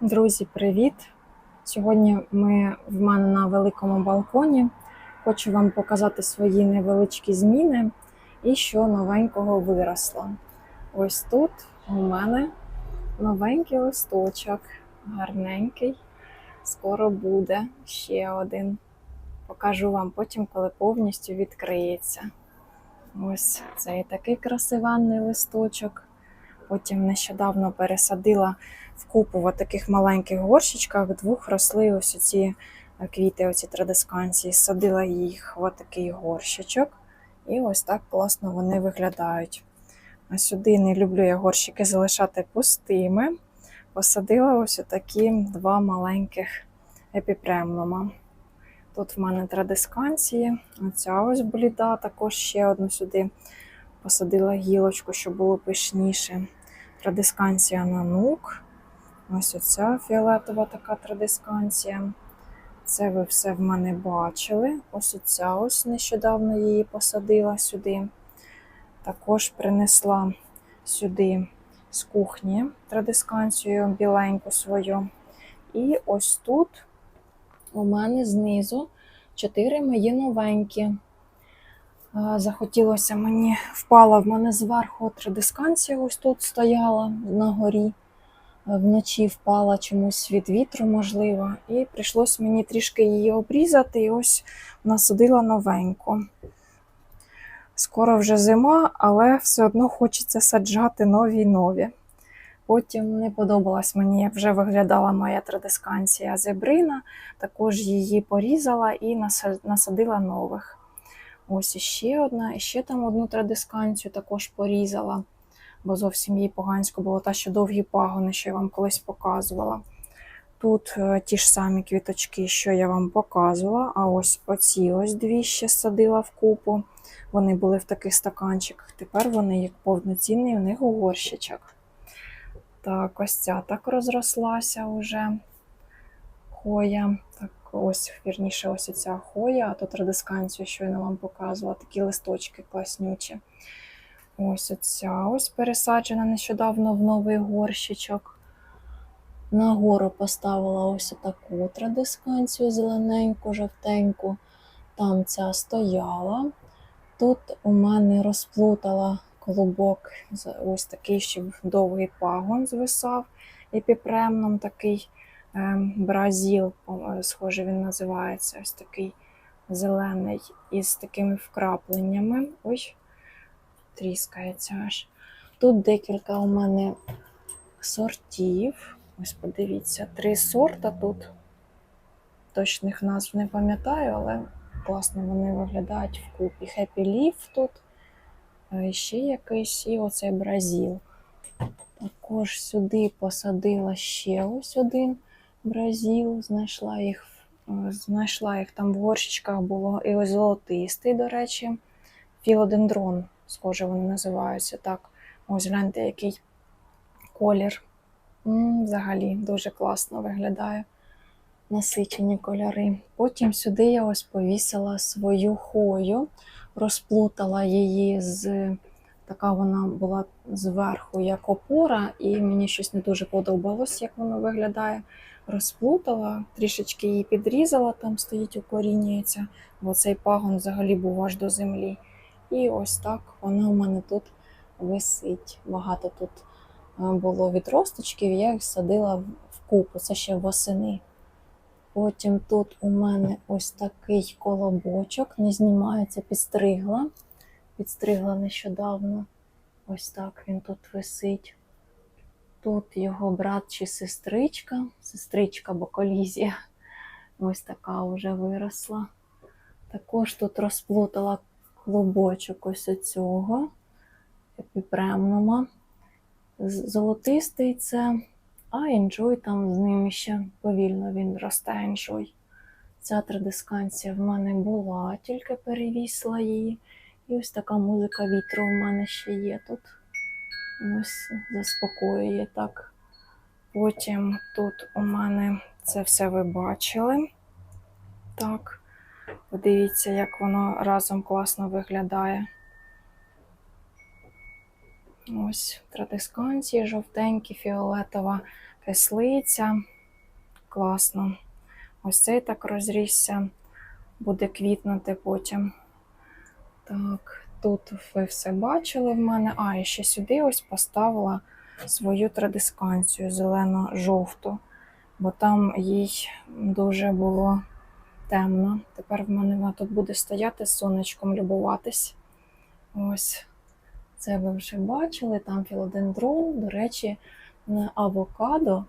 Друзі, привіт! Сьогодні ми в мене на великому балконі. Хочу вам показати свої невеличкі зміни і що новенького виросло. Ось тут у мене новенький листочок, гарненький. Скоро буде ще один. Покажу вам потім, коли повністю відкриється. Ось цей такий красивенний листочок. Потім нещодавно пересадила в купу в таких маленьких горщичках двох росли ось ці квіти, оці традисканції. Садила їх в такий горщичок, і ось так класно вони виглядають. А сюди не люблю я горщики залишати пустими. Посадила ось такі два маленьких епіпремнума. Тут в мене традисканції, оця ось бліда, також ще одну сюди посадила гілочку, щоб було пишніше. Традисканція нанук. Ось оця фіолетова така традисканція. Це ви все в мене бачили. Ось оця ось нещодавно її посадила сюди. Також принесла сюди з кухні традисканцію біленьку свою. І ось тут у мене знизу чотири мої новенькі. Захотілося мені, впала в мене зверху традисканція, ось тут стояла на горі. Вночі впала чомусь від вітру, можливо, і прийшлось мені трішки її обрізати, і ось насадила новеньку. Скоро вже зима, але все одно хочеться саджати нові нові. Потім не подобалась мені, як вже виглядала моя традисканція зебрина, також її порізала і насадила нових. Ось іще одна, і ще там одну традисканцію також порізала, бо зовсім їй погансько було та що довгі пагони, що я вам колись показувала. Тут е, ті ж самі квіточки, що я вам показувала, а ось оці ось дві ще садила в купу. Вони були в таких стаканчиках. Тепер вони як повноцінний у них горщичок. Так, ось ця так розрослася вже хоя. Так, ось, вірніше, ось ця хоя, а тут радисканцію щойно вам показувала, такі листочки класнючі. Ось оця ось пересаджена нещодавно в новий горщичок. Нагору поставила ось таку традисканцію зелененьку, жовтеньку. Там ця стояла. Тут у мене розплутала колобок, ось такий, щоб довгий пагон звисав, епіпремном такий бразіл, схоже, він називається, ось такий зелений, із такими вкрапленнями. Ой, тріскається аж. Тут декілька у мене сортів. Ось подивіться, три сорта тут. Точних назв не пам'ятаю, але класно вони виглядають вкупі. Happy Leaf тут, ще якийсь і оцей бразіл. Також сюди посадила ще ось один бразіл, знайшла їх знайшла їх там в горщичках було. І ось золотистий, до речі, філодендрон, схоже, вони називаються так. Ось гляньте, який колір. Взагалі дуже класно виглядає. Насичені кольори. Потім сюди я ось повісила свою хою, розплутала її з така вона була зверху як опора, і мені щось не дуже подобалось, як воно виглядає. Розплутала, трішечки її підрізала, там стоїть, укорінюється, бо цей пагон взагалі був аж до землі. І ось так вона у мене тут висить. Багато тут було відросточків, я їх садила в купу, це ще восени. Потім тут у мене ось такий колобочок, не знімається, підстригла. Підстригла нещодавно. Ось так він тут висить. Тут його брат чи сестричка, сестричка, бо колізія. Ось така вже виросла. Також тут розплутала клубочок ось цього епіпремнума. Золотистий це, а інжой там з ним ще повільно він росте інжой. Ця традисканція в мене була, тільки перевісла її. І ось така музика вітру в мене ще є тут. Ось заспокоює так. Потім тут у мене це все ви бачили. Так, подивіться, як воно разом класно виглядає. Ось традисканції, жовтенькі, фіолетова кислиця. Класно. Ось цей так розрісся, буде квітнути потім. Так, тут ви все бачили в мене. А, і ще сюди ось поставила свою традисканцію зелено-жовту, бо там їй дуже було темно. Тепер в мене вона тут буде стояти з сонечком, любуватись. Ось це ви вже бачили. Там філодендрон, до речі, на авокадо.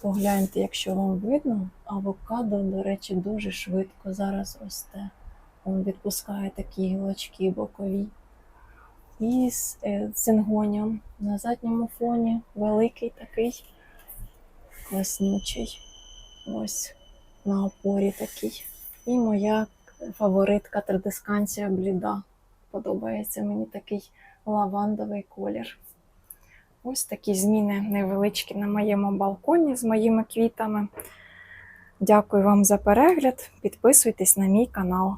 Погляньте, якщо вам видно, авокадо, до речі, дуже швидко зараз росте. Відпускає такі гілочки бокові. І з е, цингоням на задньому фоні великий такий класнючий. Ось на опорі такий. І моя фаворитка традисканція бліда. Подобається мені такий лавандовий колір. Ось такі зміни невеличкі на моєму балконі з моїми квітами. Дякую вам за перегляд. Підписуйтесь на мій канал.